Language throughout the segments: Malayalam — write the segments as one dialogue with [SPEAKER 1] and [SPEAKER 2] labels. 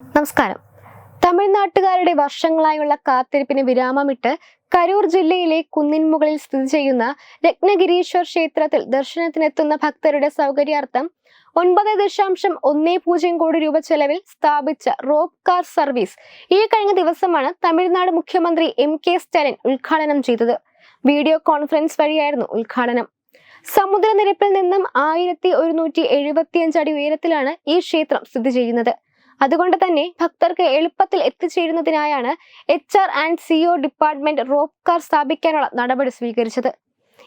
[SPEAKER 1] നമസ്കാരം. തമിഴ്നാട്ടുകാരുടെ വർഷങ്ങളായുള്ള കാത്തിരിപ്പിന് വിരാമമിട്ട് കരൂർ ജില്ലയിലെ കുന്നിൻമുകളിൽ സ്ഥിതി ചെയ്യുന്ന രത്നഗിരീശ്വർ ക്ഷേത്രത്തിൽ ദർശനത്തിനെത്തുന്ന ഭക്തരുടെ സൗകര്യാർത്ഥം ഒൻപത് ദശാംശം ഒന്നേ പൂജ്യം കോടി രൂപ ചെലവിൽ സ്ഥാപിച്ച റോപ്പ് കാർ സർവീസ് ഈ കഴിഞ്ഞ ദിവസമാണ് തമിഴ്നാട് മുഖ്യമന്ത്രി എം കെ സ്റ്റാലിൻ ഉദ്ഘാടനം ചെയ്തത്. വീഡിയോ കോൺഫറൻസ് വഴിയായിരുന്നു ഉദ്ഘാടനം. സമുദ്രനിരപ്പിൽ നിന്നും ആയിരത്തി ഒരുന്നൂറ്റി എഴുപത്തിയഞ്ച് അടി ഉയരത്തിലാണ് ഈ ക്ഷേത്രം സ്ഥിതി ചെയ്യുന്നത്. അതുകൊണ്ട് തന്നെ ഭക്തർക്ക് എളുപ്പത്തിൽ എത്തിച്ചേരുന്നതിനായാണ് H R and CE department rope car സ്ഥാപിക്കാനുള്ള നടപടി സ്വീകരിച്ചത്.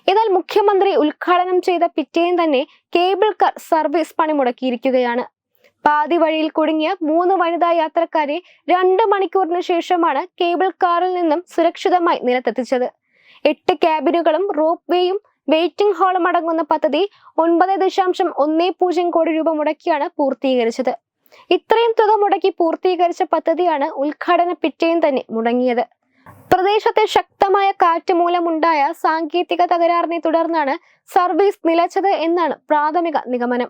[SPEAKER 1] എന്നാൽ മുഖ്യമന്ത്രി ഉദ്ഘാടനം ചെയ്ത പിറ്റേന്ന് തന്നെ കേബിൾ കാർ സർവീസ് പണിമുടക്കിയിരിക്കുകയാണ് പാതി വഴിയിൽ കുടുങ്ങിയ മൂന്ന് വനിതാ യാത്രക്കാരെ രണ്ട് മണിക്കൂറിന് ശേഷമാണ് കേബിൾ കാറിൽ നിന്നും സുരക്ഷിതമായി നിലത്തെത്തിച്ചത് എട്ട് ക്യാബിനുകളും റോപ്പ് വേയും വെയിറ്റിംഗ് ഹാളും അടങ്ങുന്ന പദ്ധതി ഒൻപത് ദശാംശം ഒന്നേ പൂജ്യം കോടി രൂപ മുടക്കിയാണ് പൂർത്തീകരിച്ചത്. ഇത്രയും തുക മുടക്കി പൂർത്തീകരിച്ച പദ്ധതിയാണ് ഉദ്ഘാടന പിറ്റേന്ന് തന്നെ മുടങ്ങിയത്. പ്രദേശത്തെ ശക്തമായ കാറ്റ് മൂലമുണ്ടായ സാങ്കേതിക തകരാറിനെ തുടർന്നാണ് സർവീസ് നിലച്ചത് എന്നാണ് പ്രാഥമിക നിഗമനം.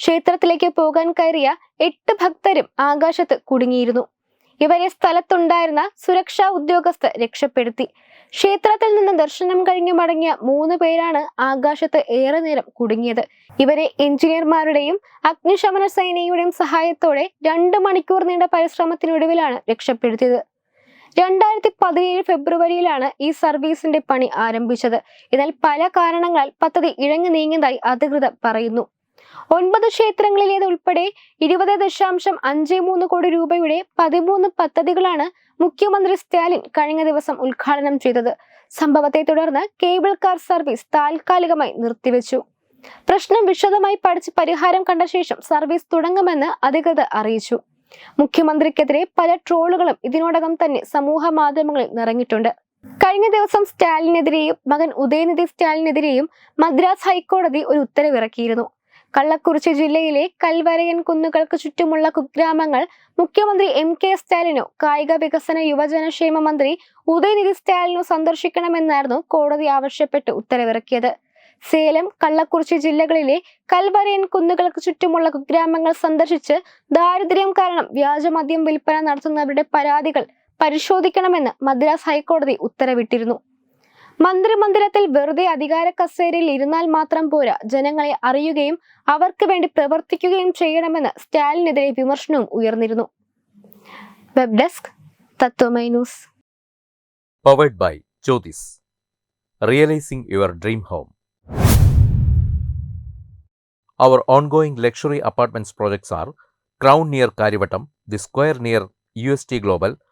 [SPEAKER 1] ക്ഷേത്രത്തിലേക്ക് പോകാൻ കയറിയ എട്ട് ഭക്തരും ആകാശത്ത് കുടുങ്ങിയിരുന്നു. ഇവരെ സ്ഥലത്തുണ്ടായിരുന്ന സുരക്ഷാ ഉദ്യോഗസ്ഥർ രക്ഷപ്പെടുത്തി. ക്ഷേത്രത്തിൽ നിന്ന് ദർശനം കഴിഞ്ഞു മടങ്ങിയ മൂന്ന് പേരാണ് ആകാശത്ത് ഏറെ നേരം കുടുങ്ങിയത്. ഇവരെ എഞ്ചിനീയർമാരുടെയും അഗ്നിശമന സേനയുടെയും സഹായത്തോടെ രണ്ട് മണിക്കൂർ നീണ്ട പരിശ്രമത്തിനൊടുവിലാണ് രക്ഷപ്പെടുത്തിയത്. രണ്ടായിരത്തി പതിനേഴ് ഫെബ്രുവരിയിലാണ് ഈ സർവീസിന്റെ പണി ആരംഭിച്ചത്. എന്നാൽ പല കാരണങ്ങളാൽ പദ്ധതി ഇഴഞ്ഞു നീങ്ങിയതായി അധികൃതർ പറയുന്നു. ഒൻപത് ക്ഷേത്രങ്ങളിലേത് ഉൾപ്പെടെ ഇരുപത് ദശാംശം അഞ്ച് മൂന്ന് കോടി രൂപയുടെ പതിമൂന്ന് പദ്ധതികളാണ് മുഖ്യമന്ത്രി സ്റ്റാലിൻ കഴിഞ്ഞ ദിവസം ഉദ്ഘാടനം ചെയ്തത്. സംഭവത്തെ തുടർന്ന് കേബിൾ കാർ സർവീസ് താൽക്കാലികമായി നിർത്തിവെച്ചു. പ്രശ്നം വിശദമായി പഠിച്ച് പരിഹാരം കണ്ട ശേഷം സർവീസ് തുടങ്ങുമെന്ന് അധികൃതർ അറിയിച്ചു. മുഖ്യമന്ത്രിക്കെതിരെ പല ട്രോളുകളും ഇതിനോടകം തന്നെ സമൂഹ മാധ്യമങ്ങളിൽ നിറഞ്ഞിട്ടുണ്ട്. കഴിഞ്ഞ ദിവസം സ്റ്റാലിനെതിരെയും മകൻ ഉദയനിധി സ്റ്റാലിനെതിരെയും മദ്രാസ് ഹൈക്കോടതി ഒരു ഉത്തരവിറക്കിയിരുന്നു. കള്ളക്കുറിച്ചി ജില്ലയിലെ കൽവരയൻ കുന്നുകൾക്ക് ചുറ്റുമുള്ള കുഗ്രാമങ്ങൾ മുഖ്യമന്ത്രി എം കെ സ്റ്റാലിനോ കായിക വികസന യുവജനക്ഷേമ മന്ത്രി ഉദയനിധി സ്റ്റാലിനോ സന്ദർശിക്കണമെന്നായിരുന്നു കോടതി ആവശ്യപ്പെട്ട് ഉത്തരവിറക്കിയത്. സേലം കള്ളക്കുറിച്ചി ജില്ലകളിലെ കൽവരയൻ കുന്നുകൾക്ക് ചുറ്റുമുള്ള കുഗ്രാമങ്ങൾ സന്ദർശിച്ച് ദാരിദ്ര്യം കാരണം വ്യാജമദ്യം വിൽപ്പന നടത്തുന്നവരുടെ പരാതികൾ പരിശോധിക്കണമെന്ന് മദ്രാസ് ഹൈക്കോടതി ഉത്തരവിട്ടിരുന്നു. മന്ത്രിമന്ദിരത്തിൽ വെറുതെ അധികാര കസേരയിൽ ഇരുന്നാൽ മാത്രം പോരാ. ജനങ്ങളെ അറിയുകയും അവർക്ക് വേണ്ടി പ്രവർത്തിക്കുകയും ചെയ്യണമെന്ന് സ്റ്റാലിനെതിരെ വിമർശനവും ഉയർന്നിരുന്നു. Web desk Tatwamayi news.
[SPEAKER 2] Luxury apartments projects R Crown dream home. Our ongoing luxury apartments projects are Crown